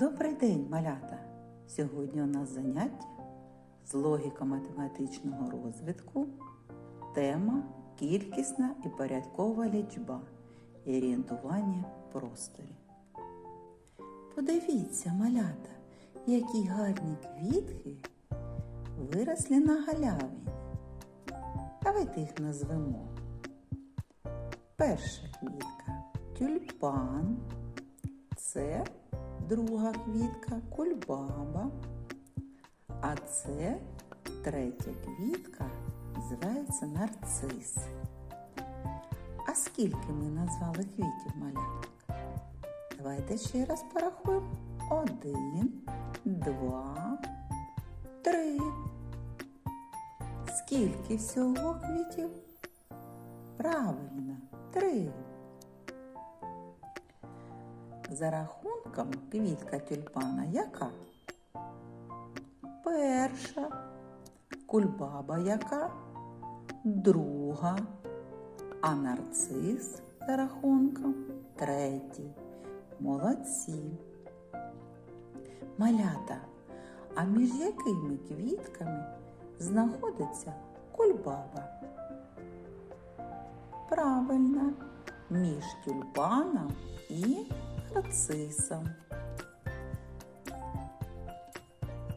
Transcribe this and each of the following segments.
Добрий день, малята! Сьогодні у нас заняття з логіко-математичного розвитку. Тема кількісна і порядкова лічба і орієнтування в просторі. Подивіться, малята, які гарні квітки виросли на галявині. Давайте їх назвемо. Перша квітка тюльпан. Це друга квітка кульбаба. А це третя квітка називається нарцис. А скільки ми назвали квітів маляток? Давайте ще раз порахуємо. Один, два, три. Скільки всього квітів? Правильно, три. За рахунком квітка тюльпана яка? Перша. Кульбаба яка? Друга. А нарцис за рахунком третій. Молодці. Малята. А між якими квітками знаходиться кульбаба? Правильно, між тюльпаном і нарцисом.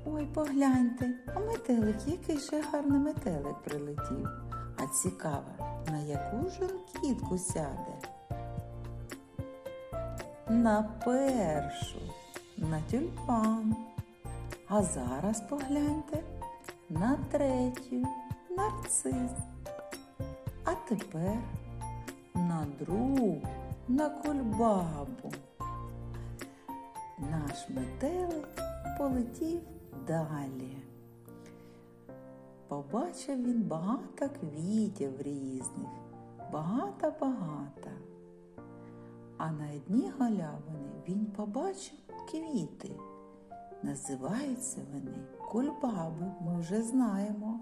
Ой, погляньте, а метелик, який ще гарний метелик прилетів. А цікаво, на яку ж він квітку сяде? На першу, на тюльпан. А зараз погляньте на третю, нарцис. А тепер на другу, на кульбабу. Наш метелик полетів далі. Побачив він багато квітів різних, багато-багато. А на одній галявині він побачив квіти. Називаються вони кульбаби, ми вже знаємо.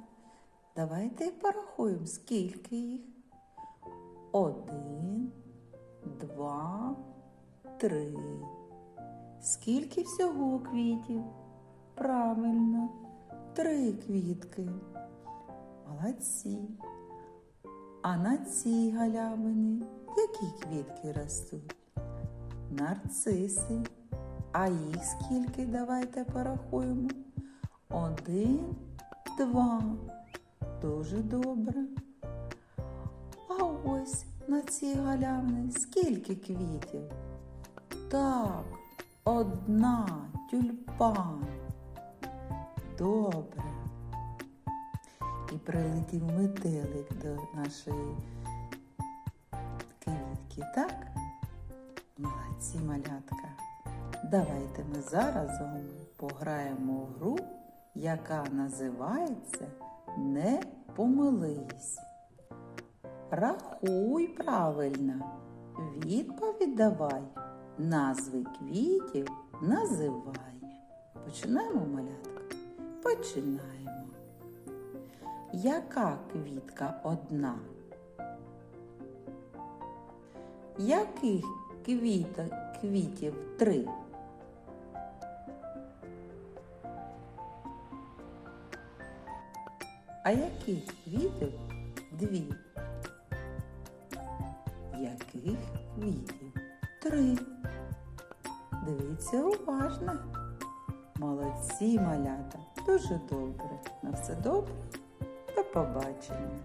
Давайте порахуємо, скільки їх. Один, два, три. Скільки всього квітів? Правильно, три квітки. Молодці. А на цій галявині які квітки ростуть? Нарциси. А їх скільки? Давайте порахуємо. Один, два. Дуже добре. Ось на цій галявині скільки квітів? Так, одна тюльпан. Добре. І прилетів метелик до нашої квітки, так? Молодці малятка. Давайте ми зараз пограємо в гру, яка називається Не помились. Рахуй правильно, відповідь давай, назви квітів називай. Починаємо, малятка? Починаємо. Яка квітка одна? Яких квіток, квітів три? А яких квітів дві? Яких квітів три? Дивіться уважно. Молодці малята, дуже добре. На все добре. До побачення.